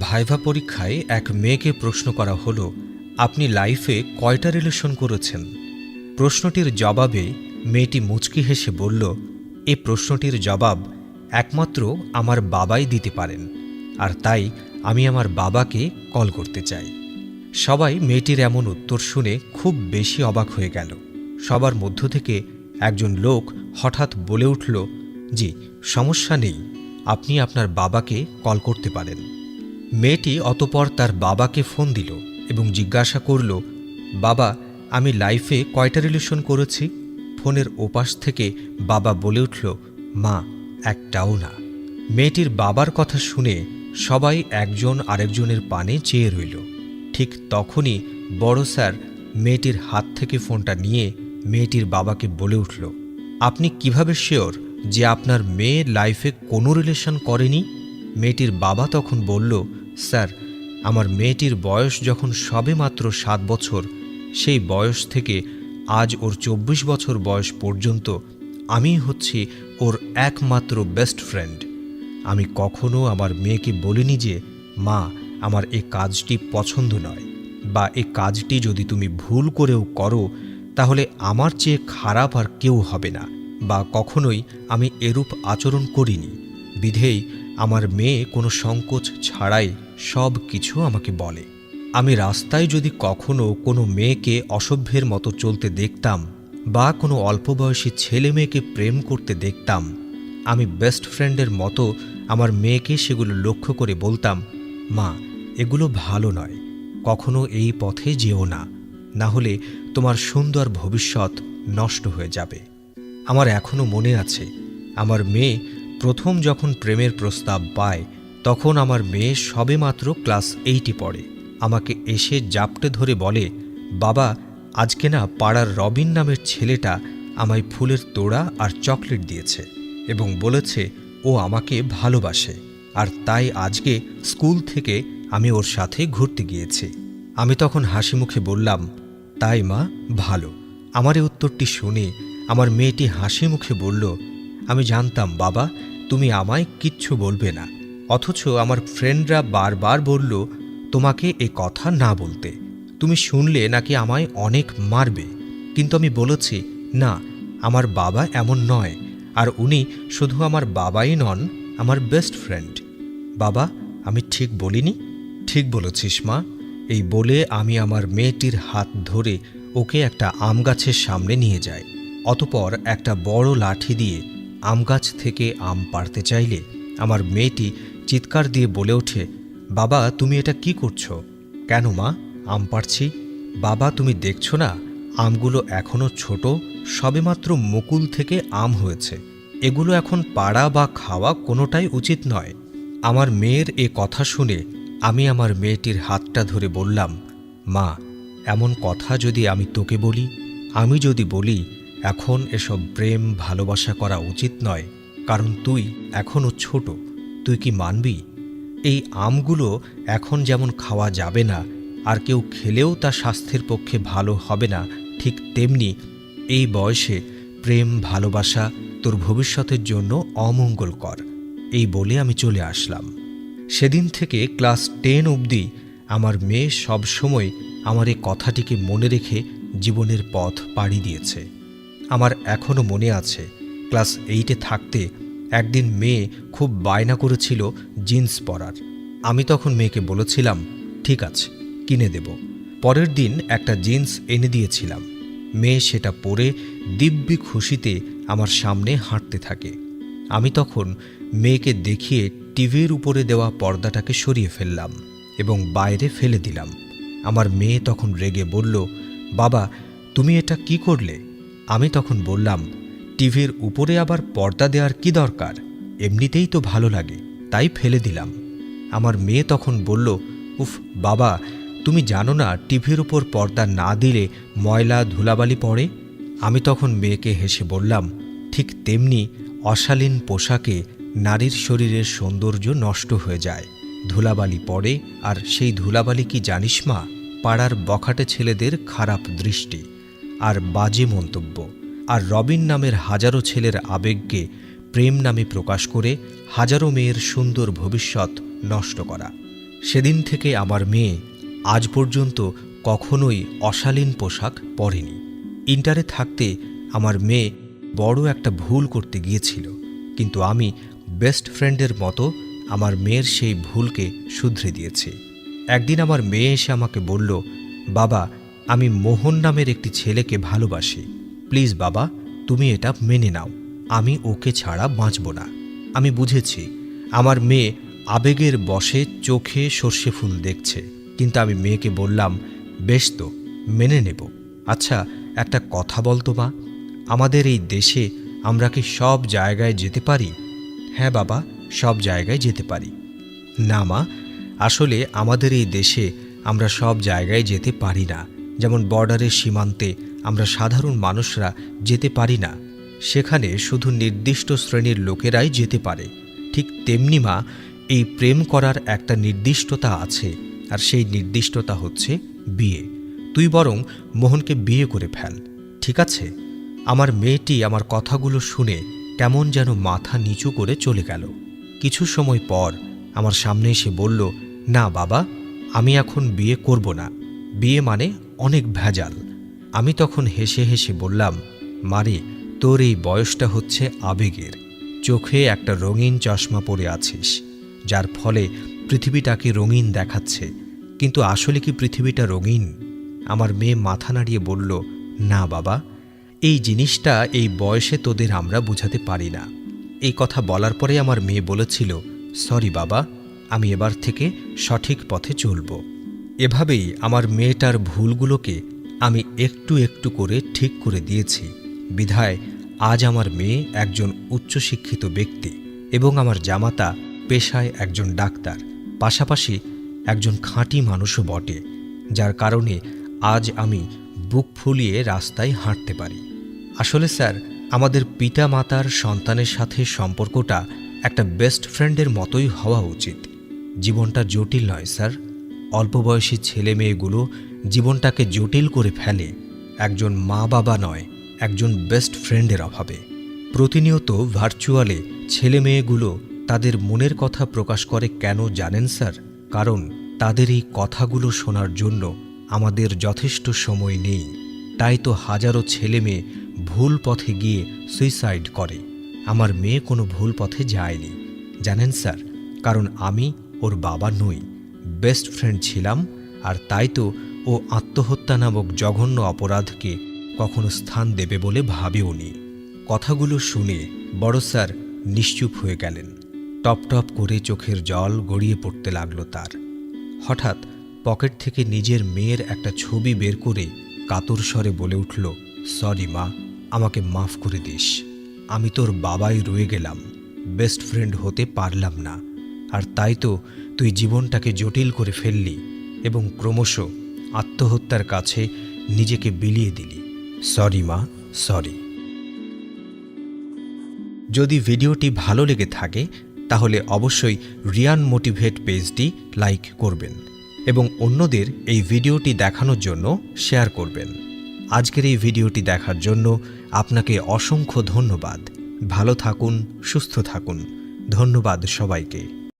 Viva পরীক্ষায় এক মেয়েকে প্রশ্ন করা হলো, আপনি লাইফে কয়টা রিলেশন করেছেন? প্রশ্নটির জবাবে মেয়েটি মুচকি হেসে বলল এই প্রশ্নটির জবাব একমাত্র আমার বাবাই দিতে পারেন, আর তাই আমি আমার বাবাকে কল করতে চাই। সবাই মেয়েটির এমন উত্তর শুনে খুব বেশি অবাক হয়ে গেল। সবার মধ্য থেকে একজন লোক হঠাৎ বলে উঠল, জি, সমস্যা নেই, আপনি আপনার বাবাকে কল করতে পারেন। মেয়েটি অতপর তার বাবাকে ফোন দিল এবং জিজ্ঞাসা করল, বাবা, আমি লাইফে কয়টা রিলেশন করেছি? ফোনের ওপাশ থেকে বাবা বলে উঠল, মা, একটাও না। মেয়েটির বাবার কথা শুনে সবাই একজন আরেকজনের পানে চেয়ে রইল। ঠিক তখনই বড় স্যার মেয়েটির হাত থেকে ফোনটা নিয়ে মেয়েটির বাবাকে বলে উঠল, আপনি কীভাবে শিওর যে আপনার মেয়ে লাইফে কোনো রিলেশন করেনি? মেয়েটির বাবা তখন বলল স্যার, আমার মেয়েটির বয়স যখন সবে মাত্র সাত বছর, সেই বয়স থেকে আজ ওর চব্বিশ বছর বয়স পর্যন্ত আমি হচ্ছি ওর একমাত্র বেস্ট ফ্রেন্ড। আমি কখনো আমার মেয়েকে বলিনি যে, মা, আমার এ কাজটি পছন্দ নয় বা এ কাজটি যদি তুমি ভুল করেও করো, তাহলে আমার চেয়ে খারাপ আর কেউ হবে না বা কখনোই আমি এরূপ আচরণ করিনি। বিধেই আমার মেয়ে কোনো সংকোচ ছাড়াই সব কিছু আমাকে বলে। আমি রাস্তায় যদি কখনো কোনো মেয়েকে অসভ্যের মতো চলতে দেখতাম বা কোনো অল্প বয়সী ছেলে মেয়েকে প্রেম করতে দেখতাম, আমি বেস্ট ফ্রেন্ডের মতো আমার মেয়েকে সেগুলো লক্ষ্য করে বলতাম, মা, এগুলো ভালো নয়। কখনো এই পথে যেও না। না হলে তোমার সুন্দর ভবিষ্যৎ নষ্ট হয়ে যাবে। আমার এখনও মনে আছে, আমার মেয়ে প্রথম যখন প্রেমের প্রস্তাব পায়, তখন আমার মেয়ে সবেমাত্র ক্লাস এইটে পড়ে। আমাকে এসে জাপটে ধরে বলে, বাবা, আজকে না পাড়ার রবিন নামের ছেলেটা আমায় ফুলের তোড়া আর চকলেট দিয়েছে এবং বলেছে ও আমাকে ভালোবাসে। আর তাই আজকে স্কুল থেকে আমি ওর সাথে ঘুরতে গিয়েছি। আমি তখন হাসি মুখে বললাম, তাই মা, ভালো। আমার এই উত্তরটি শুনে আমার মেয়েটি হাসি মুখে বলল, আমি জানতাম বাবা তুমি আমায় কিচ্ছু বলবে না। অথচ আমার ফ্রেন্ডরা বারবার বলল, তোমাকে এ কথা না বলতে। তুমি শুনলে নাকি আমায় অনেক মারবে। কিন্তু আমি বলেছি, না, আমার বাবা এমন নয়। আর উনি শুধু আমার বাবাই নন, আমার বেস্ট ফ্রেন্ড বাবা, আমি ঠিক বলিনি? ঠিক বলেছিস মা। এই বলে আমি আমার মেয়েটির হাত ধরে ওকে একটা আম গাছের সামনে নিয়ে যাই। অতপর একটা বড় লাঠি দিয়ে আম গাছ থেকে আম পাড়তে চাইলে আমার মেয়েটি চিৎকার দিয়ে বলে ওঠে, বাবা, তুমি এটা কি করছ? কেন মা? আম পাড়ছি। বাবা, তুমি দেখছ না, আমগুলো এখনও ছোট, সবেমাত্র মুকুল থেকে আম হয়েছে। এগুলো এখন পাড়া বা খাওয়া কোনোটাই উচিত নয়। আমার মেয়ের এ কথা শুনে আমি আমার মেয়েটির হাতটা ধরে বললাম, মা, এমন কথা যদি আমি তোকে বলি, আমি যদি বলি এখন এসব প্রেম ভালোবাসা করা উচিত নয়, কারণ তুই এখনও ছোট। তুই কি মানবি? এই আমগুলো এখন যেমন খাওয়া যাবে না, আর কেউ খেলেও তা স্বাস্থ্যের পক্ষে ভালো হবে না, ঠিক তেমনি এই বয়সে প্রেম ভালোবাসা তোর ভবিষ্যতের জন্য অমঙ্গলকর। এই বলে আমি চলে আসলাম। সেদিন থেকে ক্লাস টেন অবধি আমার মেয়ে সবসময় আমার এই কথাটিকে মনে রেখে জীবনের পথ পাড়ি দিয়েছে। আমার এখনও মনে আছে। ক্লাস এইটে থাকতে একদিন মেয়ে খুব বায়না করেছিল জিন্স পরার। আমি তখন মেয়েকে বলেছিলাম, ঠিক আছে, কিনে দেব। পরের দিন একটা জিন্স এনে দিয়েছিলাম। মেয়ে সেটা পরে দিব্যি খুশিতে আমার সামনে হাঁটতে থাকে। আমি তখন মেয়েকে দেখিয়ে টিভির উপরে দেওয়া পর্দাটাকে সরিয়ে ফেললাম এবং বাইরে ফেলে দিলাম। আমার মেয়ে তখন রেগে বলল, বাবা, তুমি এটা কি করলে? আমি তখন বললাম, টিভির উপরে আবার পর্দা দেওয়ার কি দরকার? এমনিতেই তো ভালো লাগে। তাই ফেলে দিলাম। আমার মেয়ে তখন বলল, উফ, বাবা, তুমি জানো না টিভির উপর পর্দা না দিলে ময়লা, ধুলাবালি পড়ে? আমি তখন মেয়েকে হেসে বললাম, ঠিক তেমনি অশালীন পোশাকে নারীর শরীরের সৌন্দর্য নষ্ট হয়ে যায়। ধুলাবালি পড়ে, আর সেই ধুলাবালি কি জানিস মা? পাড়ার বখাটে ছেলেদের খারাপ দৃষ্টি। আর বাজে মন্তব্য। আর রবিন নামের হাজারো ছেলের আবেগকে প্রেম নামে প্রকাশ করে হাজারো মেয়ের সুন্দর ভবিষ্যৎ নষ্ট করা। সেদিন থেকে আমার মেয়ে আজ পর্যন্ত কখনোই অশালীন পোশাক পরেনি। ইন্টারে থাকতে আমার মেয়ে বড় একটা ভুল করতে গিয়েছিল, কিন্তু আমি বেস্ট ফ্রেন্ডের মতো আমার মেয়ের সেই ভুলকে শুধরে দিয়েছি। একদিন আমার মেয়ে এসে আমাকে বলল, বাবা আমি মোহন নামের একটি ছেলেকে ভালোবাসি। প্লিজ বাবা, তুমি এটা মেনে নাও। আমি ওকে ছাড়া বাঁচব না। আমি বুঝেছি, আমার মেয়ে আবেগের বশে চোখে সর্ষে ফুল দেখছে। কিন্তু আমি মেয়েকে বললাম, বেশ তো, মেনে নেব। আচ্ছা একটা কথা বলতো মা। আমাদের এই দেশে আমরা কি সব জায়গায় যেতে পারি? হ্যাঁ বাবা, সব জায়গায় যেতে পারি। না মা, আসলে আমাদের এই দেশে আমরা সব জায়গায় যেতে পারি না। যেমন বর্ডারের সীমান্তে আমরা সাধারণ মানুষরা যেতে পারি না, সেখানে শুধু নির্দিষ্ট শ্রেণির লোকেরাই যেতে পারে। ঠিক তেমনি মা, এই প্রেম করার একটা নির্দিষ্টতা আছে, আর সেই নির্দিষ্টতা হচ্ছে বিয়ে। তুই বরং মোহনকে বিয়ে করে ফেল, ঠিক আছে? আমার মেয়েটি আমার কথাগুলো শুনে কেমন যেন মাথা নিচু করে চলে গেল। কিছু সময় পর আমার সামনে এসে বলল, না বাবা, আমি এখন বিয়ে করব না। বিয়ে মানে অনেক ভেজাল। আমি তখন হেসে হেসে বললাম, মারে, তোর এই বয়সটা হচ্ছে আবেগের। চোখে একটা রঙিন চশমা পরে আছিস, যার ফলে পৃথিবীটাকে রঙিন দেখাচ্ছে। কিন্তু আসলে কি পৃথিবীটা রঙিন? আমার মেয়ে মাথা নাড়িয়ে বলল, না বাবা, এই জিনিসটা এই বয়সে তোদের আমরা বোঝাতে পারি না। এই কথা বলার পরে আমার মেয়ে বলেছিল, সরি বাবা, আমি এবার থেকে সঠিক পথে চলব। এভাবেই আমার মেয়েটার ভুলগুলোকে আমি একটু একটু করে ঠিক করে দিয়েছি। বিধায় আজ আমার মেয়ে একজন উচ্চশিক্ষিত ব্যক্তি এবং আমার জামাতা পেশায় একজন ডাক্তার। পাশাপাশি একজন খাঁটি মানুষও বটে, যার কারণে আজ আমি বুক ফুলিয়ে রাস্তায় হাঁটতে পারি। আসলে স্যার, আমাদের পিতা মাতার সন্তানের সাথে সম্পর্কটা একটা বেস্ট ফ্রেন্ডের মতোই হওয়া উচিত। জীবনটা জটিল নয়, স্যার। অল্প বয়সী ছেলে মেয়েগুলো জীবনটাকে জটিল করে ফেলে। একজন মা বাবা নয়, একজন বেস্ট ফ্রেন্ডের অভাবে। প্রতিনিয়ত ভার্চুয়ালে ছেলে মেয়েগুলো তাদের মনের কথা প্রকাশ করে কেন জানেন, স্যার? কারণ তাদের এই কথাগুলো শোনার জন্য আমাদের যথেষ্ট সময় নেই। তাই তো হাজারো ছেলে মেয়ে ভুল পথে গিয়ে সুইসাইড করে। আমার মেয়ে কোনো ভুল পথে যায়নি। জানেন, স্যার? কারণ আমি ওর বাবা নই। বেস্ট ফ্রেন্ড ছিলাম, আর তাই তো ও আত্মহত্যা নামক জঘন্য অপরাধকে কখনো স্থান দেবে বলে ভাবেওনি কথাগুলো শুনে বড় স্যার নিশ্চুপ হয়ে গেলেন। টপ টপ করে চোখের জল গড়িয়ে পড়তে লাগল তার। হঠাৎ পকেট থেকে নিজের মেয়ের একটা ছবি বের করে কাতর স্বরে বলে উঠল, সরি মা, আমাকে মাফ করে দিস। আমি তোর বাবাই রয়ে গেলাম। বেস্ট ফ্রেন্ড হতে পারলাম না। আর তাই তো তুই জীবনটাকে জটিল করে ফেললি এবং ক্রমশ আত্মহত্যার কাছে নিজেকে বিলিয়ে দিলি। সরি মা সরি যদি ভিডিওটি ভালো লেগে থাকে, তাহলে অবশ্যই রিয়ান মোটিভেট পেজটি লাইক করবেন এবং অন্যদের এই ভিডিওটি দেখানোর জন্য শেয়ার করবেন। আজকের এই ভিডিওটি দেখার জন্য আপনাকে অসংখ্য ধন্যবাদ। ভালো থাকুন, সুস্থ থাকুন। ধন্যবাদ সবাইকে।